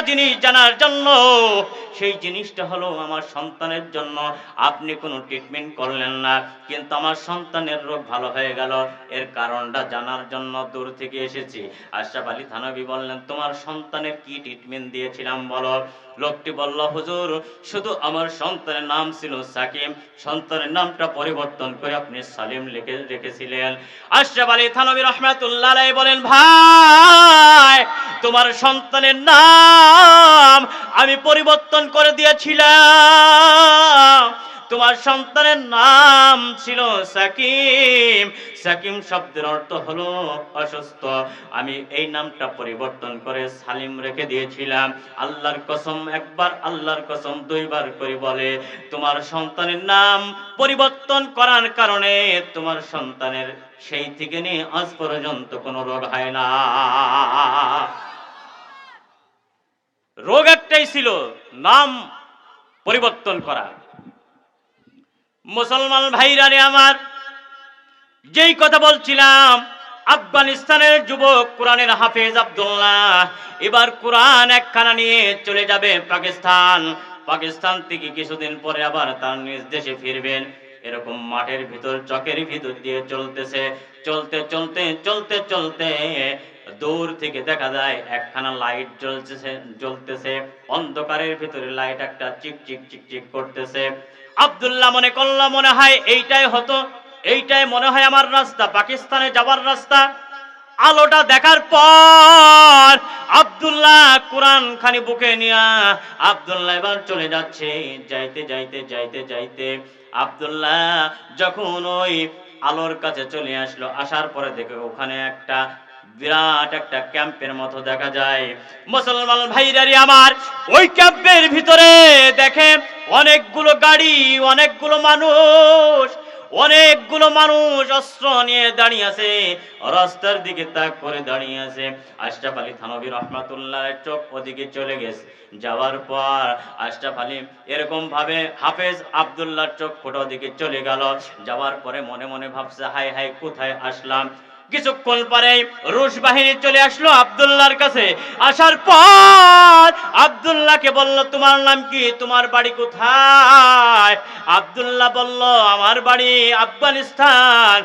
জিনিস জানার জন্য সেই জিনিসটা হলো আমার সন্তানের জন্য। আপনি কোনো ট্রিটমেন্ট করলেন না, কিন্তু আমার সন্তানের রোগ ভালো হয়ে গেল। এর কারণটা জানার জন্য দূর থেকে এসেছি। আশরাফ আলী থানবী বললেন, তোমার সন্তানের কি ট্রিটমেন্ট দিয়েছিলাম বলো? লোকটি বলল, হুজুর, শুধু আমার সন্তানের নাম ছিল সাকিম। সন্তানের নামটা পরিবর্তন করে আপনি সালিম লিখে রেখেছিলেন। আশরাফ আলী থানবী রহমাতুল্লাহ বলেন, ভাই, তোমার সন্তানের নাম আমি পরিবর্তন করে দিয়েছিলাম। তোমার সন্তানের নাম ছিল সাকিম। সাকিম শব্দের অর্থ হলো অসুস্থ। আমি এই নামটা পরিবর্তন করে সালিম রেখে দিয়েছিলাম। আল্লাহর কসম, একবার আল্লাহর কসম দুইবার করে বলে, তোমার সন্তানের নাম পরিবর্তন করার কারণে তোমার সন্তানের সেই থেকে নিয়ে আজ পর্যন্ত কোনো রোগ হয় না। রোগ একটাই ছিল নাম পরিবর্তন করা। মুসলমান ভাইরা রে আমার, যেই কথা বলছিলাম, আফগানিস্তানের যুবক কোরআনের হাফেজ আব্দুল্লাহ, এবার কোরআন একখানা নিয়ে চলে যাবে পাকিস্তান। পাকিস্তান থেকে কিছুদিন পরে আবার তার নিজ দেশে ফিরবেন। এরকম মাঠের ভিতর, চকের ভিতর দিয়ে চলতেছে। চলতে চলতে চলতে চলতে দূর থেকে দেখা যায়, একখানা লাইট জ্বলতেছে জ্বলতেছে। অন্ধকারের ভিতরে লাইট একটা চিক চিক চিক চিক করতেছে। আব্দুল্লাহ মনে করলাম মনে হয় এইটাই হতো, এইটাই মনে হয় আমার রাস্তা, পাকিস্তানে যাবার রাস্তা। আলোটা দেখার পর আব্দুল্লাহ কোরআন খানি বুকে নিয়া আব্দুল্লাহ এবার চলে যাচ্ছে, যাইতে যাইতে যাইতে যাইতে। আব্দুল্লাহ যখন ওই আলোর কাছে চলে আসলো, আসার পরে দেখে ওখানে একটা বিরাট একটা ক্যাম্পের মতো দেখা যায়। মুসলমান ভাইরারি আমার, ওই ক্যাম্পের ভিতরে দেখে অনেকগুলো গাড়ি, অনেকগুলো মানুষ অনেকগুলো মানুষ অস্ত্র নিয়ে দাঁড়িয়ে আছে, রাস্তার দিকে তাক করে দাঁড়িয়ে আছে। আশরাফ আলী থানবী রহমাতুল্লাহ চোখ ওদিকে চলে গেছে। যাওয়ার পর আশরাফ আলী এরকম ভাবে হাফেজ আব্দুল্লাহর চোখ ফোটো দিকে চলে গেল। যাওয়ার পরে মনে মনে ভাবছে হাই হাই কোথায় আসলাম? কিছুক্ষণ পরে রুশ বাহিনী চলে আসলো আবদুল্লাহর কাছে। আসার পর আব্দুল্লাহকে বলল, তোমার নাম কি? তোমার বাড়ি কোথায়? আবদুল্লাহ বলল, আমার বাড়ি আফগানিস্তান।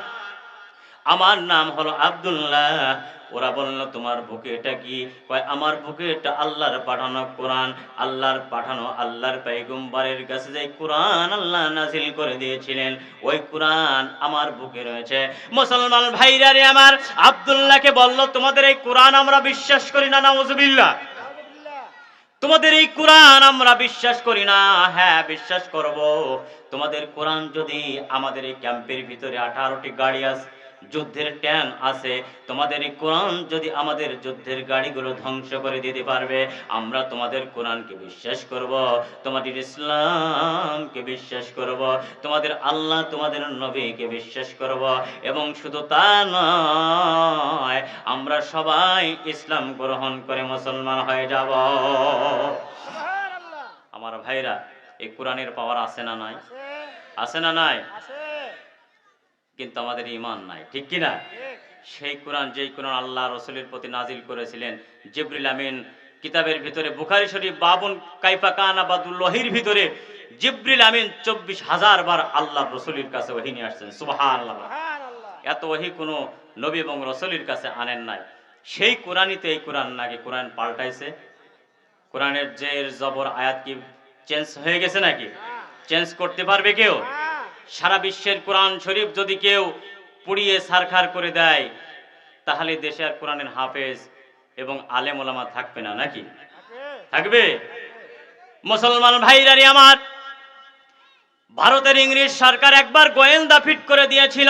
আমার নাম হলো আব্দুল্লাহ। ওরা বলল, তোমার বুকে এটা কি? কয়, আমার বুকে এটা আল্লাহর পাঠানো কোরআন। আল্লাহর পাঠানো আল্লাহর পেগম্বরের কাছে যে কোরআন আল্লাহ নাজিল করে দিয়েছিলেন, ওই কোরআন আমার বুকে রয়েছে। মুসলমান ভাইরা রে আমার, আব্দুল্লাহকে বলল, তোমাদের এই কোরআন আমরা বিশ্বাস করি না, নাউজুবিল্লাহ। তোমাদের এই কোরআন আমরা বিশ্বাস করি না। হ্যাঁ বিশ্বাস করব। তোমাদের কোরআন যদি আমাদের এই ক্যাম্পের ভিতরে আঠারোটি গাড়ি আছে যুদ্ধের ট্যান আছে তোমাদের এই কোরআন যদি আমাদের যুদ্ধের গাড়িগুলো ধ্বংস করে দিতে পারবে আমরা তোমাদের কোরআনকে বিশ্বাস করব তোমাদের ইসলামকে বিশ্বাস করব তোমাদের আল্লাহ তোমাদের নবীকে বিশ্বাস করব এবং শুধু তা নয় আমরা সবাই ইসলাম গ্রহণ করে মুসলমান হয়ে যাব। আমার ভাইরা এই কোরআনের পাওয়ার আছে না নাই? আছে না নাই? কিন্তু আমাদের ইমান নাই ঠিক কি না সেই কোরআন যেই কোরআন আল্লাহ রসুলের প্রতি নাজিল করেছিলেন জিবরিল আমিন কিতাবের ভিতরে বুখারি শরীফ বাবুন কাইফা কানা বাদুল্লাহির ভিতরে জিবরিল আমিন চব্বিশ হাজার বার আল্লাহ রসুলের কাছে ওহি নিয়ে আসছেন সুবাহান এত ওহি কোনো নবী এবং রসুলের কাছে আনেন নাই। সেই কোরআনই তো এই কোরআন নাকি কোরআন পাল্টাইছে? কোরআনের যে জবর আয়াত কি চেঞ্জ হয়ে গেছে নাকি? চেঞ্জ করতে পারবে কেউ? সারা বিশ্বের কোরআন শরীফ যদি কেউ পুড়িয়ে সারখার করে দেয়, তাহলে দেশে আর কোরআনের হাফেজ এবং আলেম ওলামা থাকবে না, নাকি? থাকবে? মুসলমান ভাইরারি আমার, ভারতের ইংরেজ সরকার একবার গোয়েন্দা ফিট করে দিয়েছিল,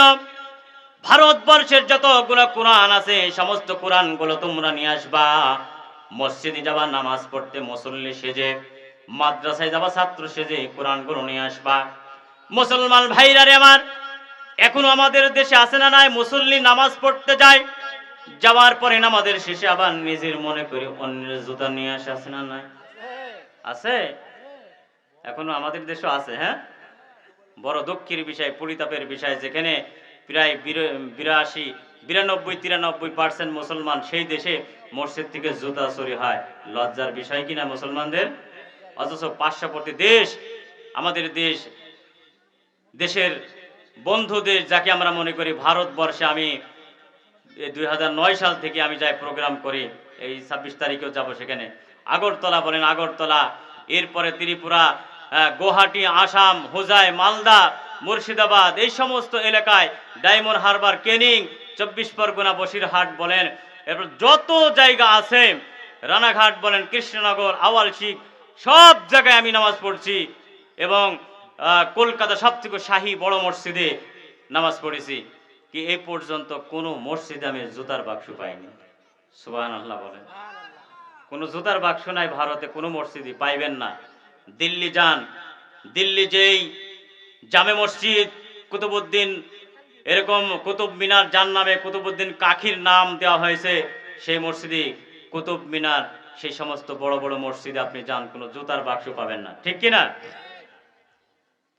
ভারতবর্ষের যতগুলো কোরআন আছে, সমস্ত কোরআন কোরআনগুলো তোমরা নিয়ে আসবা। মসজিদে যাবা, নামাজ পড়তে মুসল্লি সেজে, মাদ্রাসায় যাবা, ছাত্র সেজে কোরআনগুলো নিয়ে আসবা। মুসলমান ভাইরা রে আমার, এখনও আমাদের দেশে আছে না নাই? মুসল্লি নামাজ পড়তে যায়, যাওয়ার পরে নামাজের শেষে আবার নিজের মনে করে অন্যের জুতা নিয়ে আসে, আছে না নাই? আছে? এখনও আমাদের দেশও আছে হ্যাঁ? বড় দুঃখের বিষয়, পরিতাপের বিষয়, যেখানে প্রায় বির- বিরাশি, বিরানব্বই, তিরানব্বই পার্সেন্ট মুসলমান সেই দেশে মসজিদ থেকে জুতা চুরি হয়। লজ্জার বিষয় কিনা মুসলমানদের? অথচ পার্শ্ববর্তী দেশ, আমাদের দেশ দেশের বন্ধু দেশ যাকে আমরা মনে করি ভারতবর্ষে, আমি দুই হাজার নয় সাল থেকে আমি যাই প্রোগ্রাম করি, এই ছাব্বিশ তারিখেও যাব সেখানে। আগরতলা বলেন, আগরতলা। এরপরে ত্রিপুরা গুয়াহাটি, আসাম, হোজাই, মালদা, মুর্শিদাবাদ, এই সমস্ত এলাকায় ডায়মন্ড হারবার, কেনিং, চব্বিশ পরগনা, বসিরহাট বলেন, এরপর যত জায়গা আছে, রানাঘাট বলেন, কৃষ্ণনগর আওয়ালশিক সব জায়গায় আমি নামাজ পড়ছি এবং কলকাতা সব থেকে শাহী বড় মসজিদে নামাজ পড়েছি। কি এই পর্যন্ত কোনো মসজিদে আমি জুতার বাক্স পাইনি। সুবাহ আল্লাহ বলেন। কোনো জুতার বাক্স নাই ভারতে, কোনো মসজিদই পাইবেন না। দিল্লি যান। দিল্লি যেই জামে মসজিদ কুতুবুদ্দিন এরকম কুতুব মিনার যার নামে কুতুবুদ্দিন কাখির নাম দেওয়া হয়েছে, সেই মসজিদে কুতুব মিনার, সেই সমস্ত বড় বড় মসজিদে আপনি যান, কোনো জুতার বাক্স পাবেন না। ঠিক কিনা?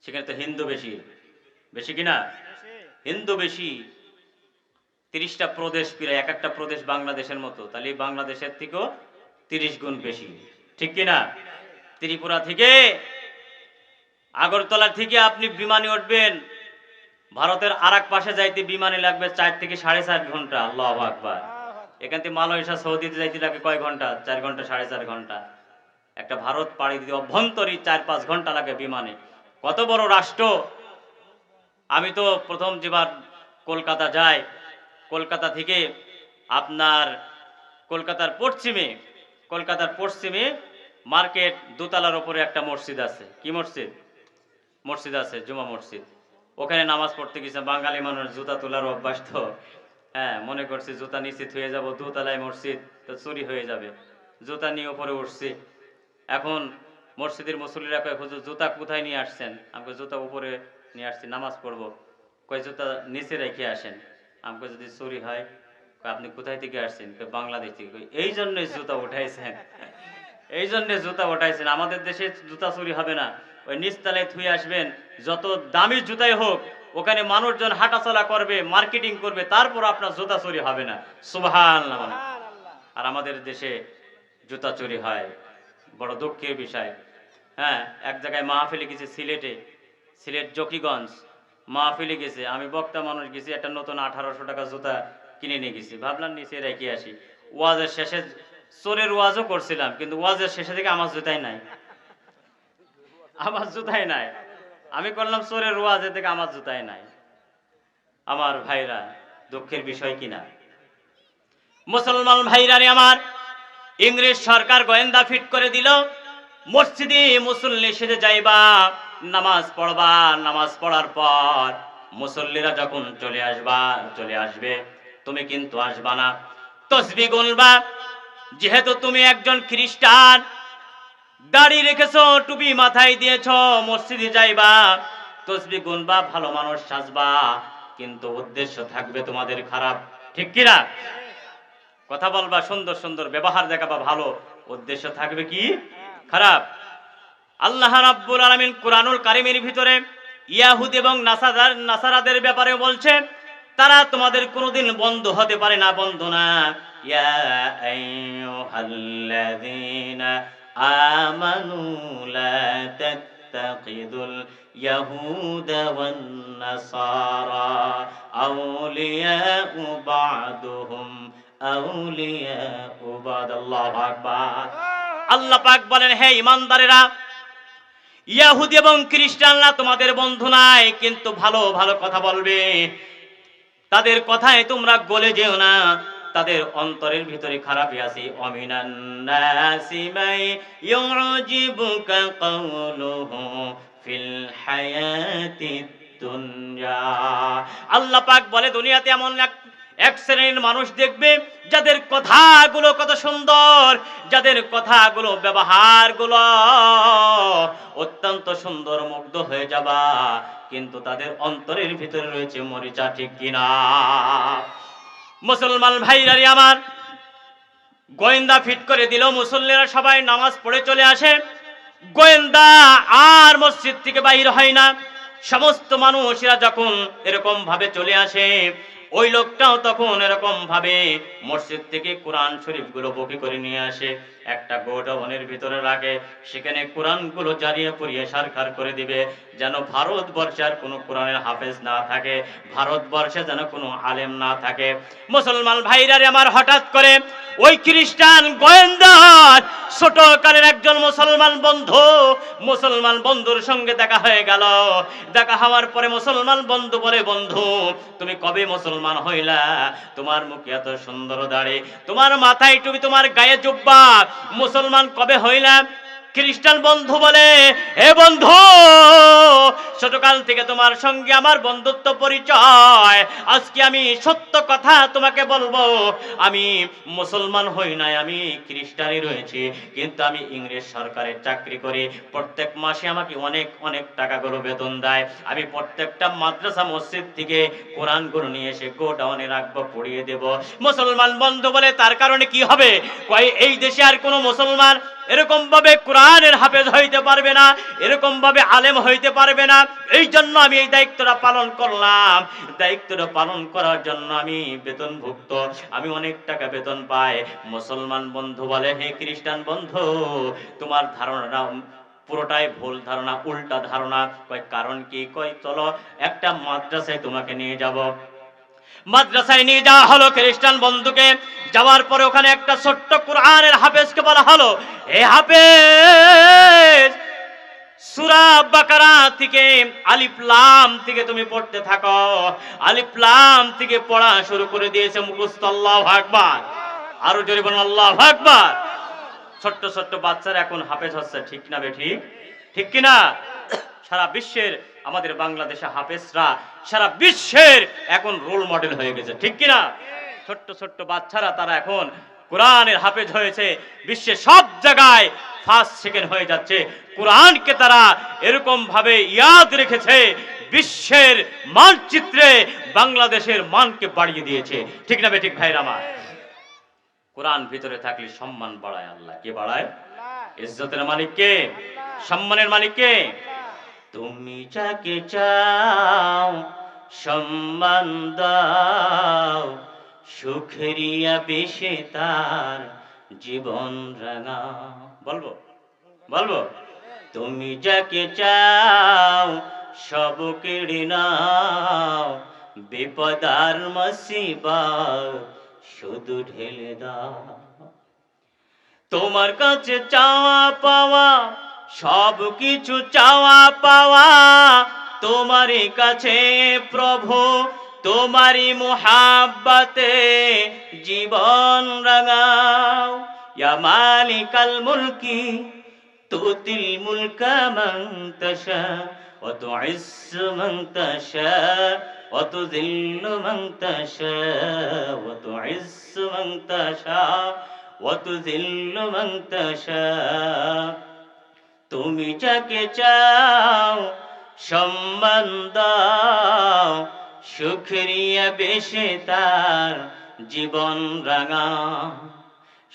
সেখানে তো হিন্দু বেশি। বেশি কিনা হিন্দু বেশি। তিরিশটা প্রদেশ প্রায়, এক একটা প্রদেশ বাংলাদেশের মতো। তাহলে বাংলাদেশের থেকেও তিরিশ গুণ বেশি। ঠিক কিনা ত্রিপুরা থেকে, আগরতলা থেকে আপনি বিমানে উঠবেন। ভারতের আর পাশে যাইতে বিমানে লাগবে চার থেকে সাড়ে চার ঘণ্টা। আল্লাহ আকবার। এখান থেকে মালয়েশিয়া, সৌদিতে যাইতে লাগে কয় ঘণ্টা? চার ঘণ্টা, সাড়ে চার ঘণ্টা। একটা ভারত পাড়ি দিতে অভ্যন্তরী চার পাঁচ ঘণ্টা লাগে বিমানে। কত বড় রাষ্ট্র? আমি তো প্রথম যেবার কলকাতা যাই, কলকাতা থেকে আপনার কলকাতার পশ্চিমে কলকাতার পশ্চিমে মার্কেট দোতলার ওপরে একটা মসজিদ আছে। কি মসজিদ? মসজিদ আছে, জুমা মসজিদ। ওখানে নামাজ পড়তে গেছে, বাঙালি মানুষ জুতা তোলার অভ্যাস তো। হ্যাঁ মনে করছি জুতা নিচে থুয়ে যাব, দোতলায় মসজিদ, তো চুরি হয়ে যাবে। জুতা নিয়ে ওপরে উঠছি। এখন মসজিদের মুসল্লিরা কয় হুজুর জুতা কোথায় নিয়ে আসছেন? আমাকে জুতা উপরে নিয়ে আসছি নামাজ পড়ব। কয় জুতা নিচে রেখে আসেন। আমাকে যদি চুরি হয় কয় আপনি কোথায় থেকে আসছেন? কয় বাংলাদেশ থেকে। কই, এই জন্যই জুতা উঠাইছেন। এই জন্য জুতা উঠাইছেন। আমাদের দেশে জুতা চুরি হবে না। ওই নিচতলায় থুয়ে আসবেন। যত দামি জুতাই হোক ওখানে মানুষজন হাঁটাচলা করবে মার্কেটিং করবে তারপর আপনার জুতা চুরি হবে না। সুবহান আর আমাদের দেশে জুতা চুরি হয়। বড় দুঃখের বিষয়। হ্যাঁ এক জায়গায় মাহফিলে গেছে সিলেটে, সিলেট জকিগঞ্জ। মাহফিলে গেছে, আমি বক্তা মানুষ গেছি, একটা নতুন আঠারোশো টাকা জুতা কিনে নিয়ে গেছি। ভাবলাম নিচে রেখে আসি। ওয়াজের শেষে চোরের ওয়াজও করছিলাম, কিন্তু ওয়াজের শেষে থেকে আমার জুতাই নাই। আমার জুতাই নাই। আমি করলাম চোরের ওয়াজে থেকে আমার জুতাই নাই। আমার ভাইরা, দুঃখের বিষয় কিনা মুসলমান ভাইরা আমার ইংরেজ সরকার গোয়েন্দা ফিট করে দিল। মসজিদে মুসল্লি সেজে যাইবা, নামাজ পড়বা, নামাজ পড়ার পর মুসল্লিরা যখন চলে আসবা, চলে আসবে, তুমি কিন্তু আসবা না। তসবি গুনবা, যেহেতু তুমি একজন খ্রিস্টান, দাড়ি রেখেছো, টুপি মাথায় দিয়েছ, মসজিদে যাইবা, তসবি গুনবা, ভালো মানুষ সাজবা, কিন্তু উদ্দেশ্য থাকবে তোমাদের খারাপ। ঠিক কিনা? কথা বলবা, সুন্দর সুন্দর ব্যবহার দেখাবা, ভালো। উদ্দেশ্য থাকবে কি? খারাপ। আল্লাহ রাব্বুল আলামিন কুরআনুল কারীমের ভিতরে ইয়াহুদ এবং নাসারার নাসারাদের ব্যাপারে বলছে তারা তোমাদের কোনোদিন বন্ধু হতে পারে না, বন্ধু না। ইয়া আইয়ুহাল্লাযীনা আমানু লা ইয়াহুদা ওয়ান নাসারা আউলিয়াউ বা'দুহুম, আউলিয়াউ বা'দ। আল্লাহু আকবার। আল্লাহ পাক বলেন, হে ইমানদারেরা, ইয়াহুদি এবং খ্রিস্টানরা তোমাদের বন্ধু নাই, কিন্তু ভালো ভালো কথা বলবে। তাদের কথায় তোমরা গলে যেও না। তাদের অন্তরের ভিতরে খারাপই আছে। অমিনান নাসি মাই ইউজিবুকা কাউলুহু ফিল হায়াতিদ দুনিয়া। আল্লাহ পাক বলে, দুনিয়াতে এমন এক এক শ্রেণির মানুষ দেখবে যাদের কথাগুলো কত সুন্দর, যাদের কথাগুলো, ব্যবহারগুলো অত্যন্ত সুন্দর মুগ্ধ হয়ে যাবা। কিন্তু তাদের অন্তরের ভিতরে রয়েছে মরিচা, ঠিক কিনা? মুসলমান ভাইরারি আমার, গোয়েন্দা ফিট করে দিল। মুসল্লিরা সবাই নামাজ পড়ে চলে আসে। গোয়েন্দা আর মসজিদ থেকে বাইর হয় না। সমস্ত মানুষেরা যখন এরকম ভাবে চলে আসে ওই লোকটাও তখন এরকম ভাবে মসজিদ থেকে কোরআন শরীফগুলো বকি করে নিয়ে আসে, একটা গোডাউনের ভিতরে রাখে, সেখানে কোরআনগুলো জারিয়ে পড়িয়ে সারখার করে দিবে, যেন ভারতবর্ষে আর কোনো কোরআনের হাফেজ না থাকে, ভারতবর্ষে যেন কোনো আলেম না থাকে। মুসলমান ভাইরারে আমার হঠাৎ করে ওই খ্রিস্টান গোয়েন্দার ছোটকালের একজন মুসলমান বন্ধু, মুসলমান বন্ধুর সঙ্গে দেখা হয়ে গেল। দেখা হওয়ার পরে মুসলমান বন্ধু বলে, বন্ধু, তুমি কবে মুসলমান হইলা? তোমার মুখে এত সুন্দর দাঁড়ে, তোমার মাথায় টুপি, তোমার গায়ে জুব্বা, মুসলমান কবে হইলা? খ্রিস্টান বন্ধু বলে, হে বন্ধু, ছোটকাল থেকে তোমার সঙ্গে আমার বন্ধুত্ব পরিচয়। আজকে আমি সত্য কথা তোমাকে বলব। আমি মুসলমান হই নাই, আমি খ্রিস্টানই রয়েছি। কিন্তু আমি ইংরেজ সরকারের চাকরি করি। প্রত্যেক মাসে আমাকে অনেক অনেক টাকা টাকাগুলো বেতন দেয়। আমি প্রত্যেকটা মাদ্রাসা মসজিদ থেকে কোরআন কোরআনগুলো নিয়ে এসে গোডাউনে রাখব, পড়িয়ে দেব। মুসলমান বন্ধু বলে তার কারণে কি হবে? কয়, এই দেশে আর কোনো মুসলমান এরকম ভাবে কোরআনের হাফেজ হইতে পারবে না, এরকম ভাবে আলেম হইতে পারবে না। এই জন্য আমি এই দায়িত্বটা পালন করলাম। দায়িত্বটা পালন করার জন্য আমি বেতনভুক্ত। আমি অনেক টাকা বেতন পাই। মুসলমান বন্ধু বলে, হে খ্রিস্টান বন্ধু, তোমার ধারণাটা পুরোটাই ভুল ধারণা, উল্টা ধারণা। কয়, কারণ কি? কয়, চলো, একটা মাদ্রাসায় তোমাকে নিয়ে যাব। মাদ্রাসায় নিয়ে যাওয়া হলো খ্রিস্টান বন্ধুকে। যাওয়ার পরে ওখানে একটা ছোট্ট কোরআনের হাফেজকে বলা হলো, এ হাফেজ, সুরা বাকারা থেকে থেকে তুমি পড়তে থাকো। থেকে পড়া শুরু করে দিয়েছে মুখস্থ, আল্লাহ আকবার। আরও জোরে বলুন, আল্লাহ আকবার। ছোট্ট ছোট্ট বাচ্চারা এখন হাফেজ হচ্ছে, ঠিক না বে ঠিক? ঠিক কিনা? সারা বিশ্বের আমাদের বাংলাদেশে হাফেজরা সারা বিশ্বের এখন রোল মডেল হয়ে গেছে। ঠিক কিনা? ছোট্ট ছোট্ট বাচ্চারা তারা এখন কোরআনের হাফেজ হয়েছে। বিশ্বের সব জায়গায় ফার্স্ট সেকেন্ড হয়ে যাচ্ছে। কোরআনকে তারা এরকম ভাবে ইয়াদ রেখেছে বিশ্বের মানচিত্রে বাংলাদেশের মানকে বাড়িয়ে দিয়েছে। ঠিক না বে ঠিক ভাইরা আমার? কোরআন ভিতরে থাকলে সম্মান বাড়ায় আল্লাহ। কে বাড়ায়? ইজ্জতের মালিক কে? সম্মানের মালিক কে? তুমি যাকে চাও সম্মান দাও সুখরিয়া বেশে তার জীবন রাঙা বলব বলব? তুমি যাকে চাও সব কেড়ে নাও, বিপদার মসিবা শুধু ঢেলে দাও। তোমার কাছে চাওয়া পাওয়া সব কিছু চাওয়া পাওয়া তোমারই কাছে প্রভু, তোমারই মোহাব্বতে জীবন রাঙাও। ইয়া মালিকাল মুলকি তুতিল মুলকা মান তাশা, ওয়া তুইজ্জু মান তাশা, ওয়া তুযিল্লু মান তাশা, ওয়া তুইজ্জু মান তুমি যাকে চাও সম্মান দাও, সুখরিয়া বেশে তার জীবন রাঙা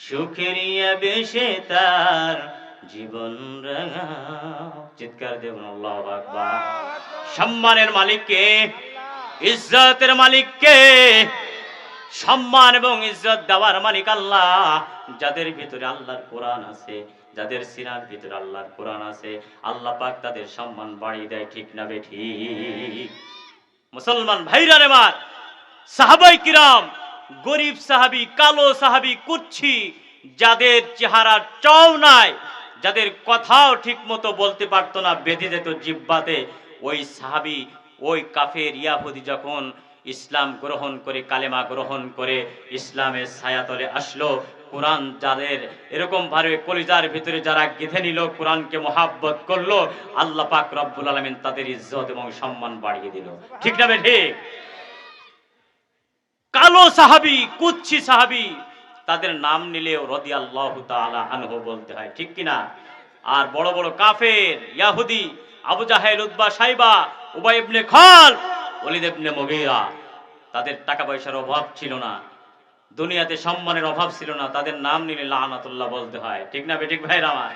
সুখরিয়া বেশে তার জীবন রাঙা চিৎকার দেবন আল্লাহ সম্মানের মালিককে, ইজ্জতের মালিককে সম্মান এবং ইজ্জত দেওয়ার মালিক আল্লাহ, যাদের ভিতরে আল্লাহর কোরআন আছে। যাদের সিনার ভিতরে আল্লাহর কোরআন আছে, আল্লাহ পাক তাদের সম্মান বাড়িয়ে দেয়, ঠিক না বে ঠিক? মুসলমান ভাইরা রেমার সাহাবাই কিরাম, গরিব সাহাবি, কালো সাহাবি, কুচ্ছি, যাদের চেহারার চও নাই, যাদের কথাও ঠিক মতো বলতে পারতো না, বেঁধে যেত জিব্বাতে, ওই সাহাবি, ওই কাফের ইয়াহুদি যখন ইসলাম গ্রহণ করে, কালেমা গ্রহণ করে, ইসলামের ছায়াতলে আসলো কোরআন যাদের এরকম ভাবে কলিজার ভিতরে যারা গেঁথে নিল, কোরআনকে মহাব্বত করল, আল্লাহ পাক রব্বুল আলমিন তাদের ইজ্জত এবং সম্মান বাড়িয়ে দিল। ঠিক না ঠিক? কালো সাহাবি, কুচ্ছি সাহাবি, তাদের নাম নিলেও রদি আল্লাহ আনহু বলতে হয়। ঠিক কিনা আর বড় বড় কাফের, ইয়াহুদি, আবু জাহেল উদ্বা সাইবা, উবাই ইবনে খাল ওলিদ তাদের টাকা পয়সার অভাব ছিল না। দুনিয়াতে সম্মানের অভাব ছিল না, তাদের নাম নিলে লানাতুল্লাহ বলতে হয়। ঠিক না বেঠিক ভাইরা আমার?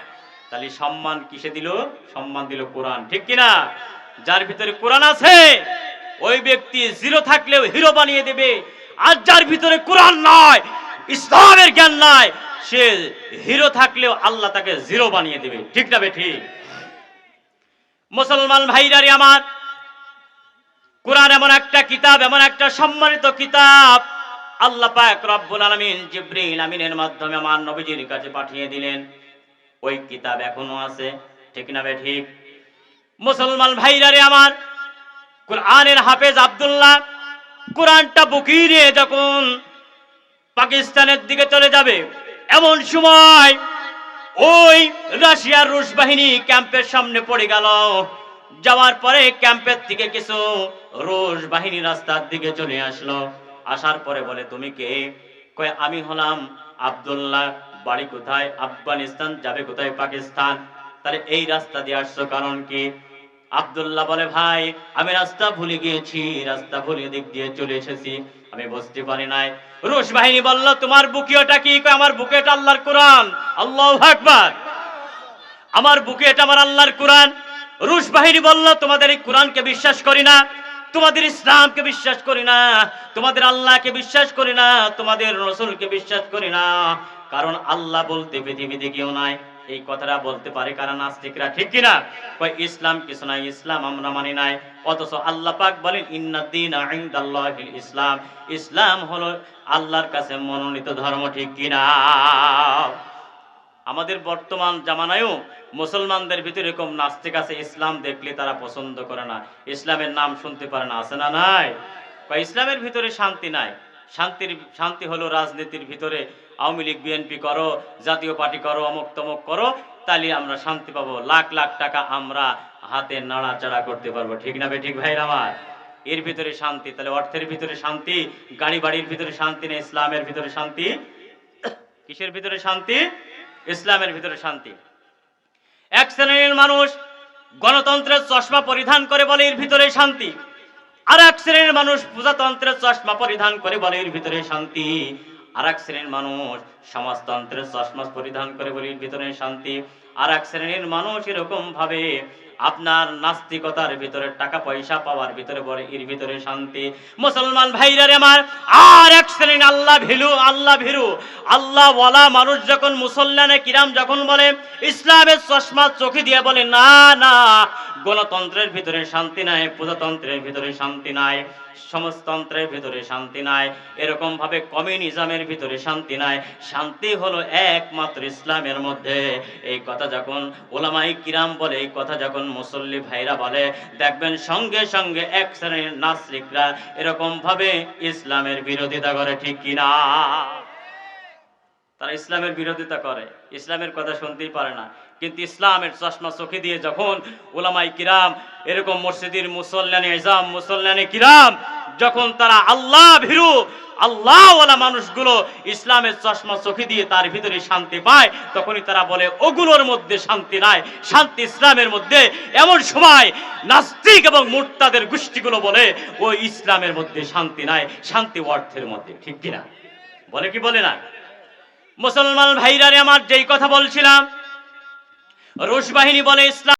তাহলে সম্মান কিসে দিল? সম্মান দিল কোরআন। ঠিক কিনা যার ভিতরে কোরআন আছে, ওই ব্যক্তি জিরো থাকলেও হিরো বানিয়ে দেবে। আর যার ভিতরে কোরআন নয় ইসলামের জ্ঞান নাই, সে হিরো থাকলেও আল্লাহ তাকে জিরো বানিয়ে দেবে। ঠিক না ঠিক মুসলমান ভাইরারে আমার, কোরআন এমন একটা কিতাব, এমন একটা সম্মানিত কিতাব আল্লাহ পাক রব্বুল আলামিন জিবরিল আমিনের মাধ্যমে আমার নবীজির কাছে পাঠিয়ে দিলেন। ওই কিতাব এখনও আছে, ঠিক না ঠিক? মুসলমান ভাইরারে আমার, কোরআনের হাফেজ আব্দুল্লাহ কোরআনটা বুকিয়ে যখন পাকিস্তানের দিকে চলে যাবে, এমন সময় ওই রাশিয়ার রুশ বাহিনী ক্যাম্পের সামনে পড়ে গেল। যাওয়ার পরে ক্যাম্পের থেকে কিছু রুশ বাহিনী রাস্তার দিকে চলে আসলো। আসার পরে বলে, তুমি কে? কয়, আমি হলাম আব্দুল্লাহ। বাড়ি কোথায়? আফগানিস্তান। যাবে কোথায়? পাকিস্তান। তাহলে এই রাস্তা দিয়ে আসছো কারণ কি? আব্দুল্লাহ বলে, ভাই, আমি রাস্তা ভুলে গিয়েছি। রাস্তা ভুলে দিক দিয়ে চলে এসেছি। আমি বুঝতে পারি নাই। রুশ বাহিনী বলল, তোমার বুকিওটা কি? কয়, আমার বুকে এটা আল্লাহর কোরআন। আল্লাহ আকবার! আমার বুকে এটা আমার আল্লাহর কোরআন। রুশ বাহিনী বলল, তোমাদের এই কোরআনকে বিশ্বাস করি না। তোমাদের ইসলামকে বিশ্বাস করি না, তোমাদের আল্লাহকে বিশ্বাস করি না, তোমাদের রসুলকে বিশ্বাস করি না। কারণ আল্লাহ বলতে পৃথিবীতে কেউ নাই। এই কথাটা বলতে পারে কারা নাস্তিকরা, ঠিক কিনা? কয়, ইসলাম কিছু নাই, ইসলাম আমরা মানি নাই। অথচ আল্লাহ পাক বলেন ইন্নাদ্দিন ইনদাল্লাহিল ইসলাম। ইসলাম হলো আল্লাহর কাছে মনোনীত ধর্ম, ঠিক কিনা? আমাদের বর্তমান জামানায়ও মুসলমানদের ভিতরে এরকম নাস্তিক আছে, ইসলাম দেখলে তারা পছন্দ করে না। ইসলামের নাম শুনতে পারে না, আছে না নাই? বা ইসলামের ভিতরে শান্তি নাই। শান্তির, শান্তি হলো রাজনীতির ভিতরে আওয়ামী লীগ, বিএনপি করো, জাতীয় পার্টি করো অমুক তমুক করো, তাহলে আমরা শান্তি পাবো। লাখ লাখ টাকা আমরা হাতে নাড়াচাড়া করতে পারব। ঠিক না ঠিক ভাই আমার? এর ভিতরে শান্তি, তাহলে অর্থের ভিতরে শান্তি গাড়ি বাড়ির ভিতরে শান্তি নেই ইসলামের ভিতরে শান্তি? কিসের ভিতরে শান্তি? ইসলামের ভিতরে শান্তি। এক শ্রেণির মানুষ গণতন্ত্রের চশমা পরিধান করে বলে এর ভিতরে শান্তি। আর এক শ্রেণির মানুষ প্রজাতন্ত্রের চশমা পরিধান করে বলে এর ভিতরে শান্তি। আর এক শ্রেণির মানুষ সমাজতন্ত্রের চশমা পরিধান করে বলে এর ভিতরে শান্তি। আর এক শ্রেণির মানুষ এরকম ভাবে আপনার নাস্তিকতার ভিতরে টাকা পয়সা পাওয়ার ভিতরে বলে এর ভিতরে শান্তি। মুসলমান ভাইরা রে আমার, আর এক শ্রেণির আল্লাহ ভিলু, আল্লাহ ভীরু আল্লাহ ওয়ালা মানুষ যখন মুসলমানে কিরাম যখন বলে, ইসলামের চশমা চোখে দিয়ে বলে, না না, গণতন্ত্রের ভিতরে শান্তি নাই, প্রজাতন্ত্রের ভিতরে শান্তি নাই, সমাজতন্ত্রের ভিতরে শান্তি নাই এরকম ভাবে কমিউনিজমের ভিতরে শান্তি নাই, শান্তি হলো একমাত্র ইসলামের মধ্যে। এই কথা যখন ওলামাই কিরাম বলে, এই কথা যখন মুসল্লি ভাইরা বলে, দেখবেন সঙ্গে সঙ্গে এক শ্রেণির নাস্তিকরা এরকম ভাবে ইসলামের বিরোধিতা করে, ঠিক কিনা? তারা ইসলামের বিরোধিতা করে, ইসলামের কথা শুনতেই পারে না। কিন্তু ইসলামের চশমা চোখে দিয়ে যখন ওলামাই কিরাম এরকম মসজিদের মুসল্লানে ইজাম মুসল্লানে কিরাম, যখন তারা আল্লাহ ভীরু, আল্লাহওয়ালা মানুষগুলো ইসলামের চশমা চোখে দিয়ে তার ভিতরে শান্তি পায়, তখনই তারা বলে, ওগুলোর মধ্যে শান্তি নাই। শান্তি ইসলামের মধ্যে। এমন সময় নাস্তিক এবং মুরতাদের গোষ্ঠীগুলো বলে, ওই ইসলামের মধ্যে শান্তি নাই। শান্তি অর্থের মধ্যে। ঠিক কিনা? বলে কি বলে না? মুসলমান ভাইরারে আমার যেই কথা বলছিলাম রুশ বাহিনী বলে ইসলাম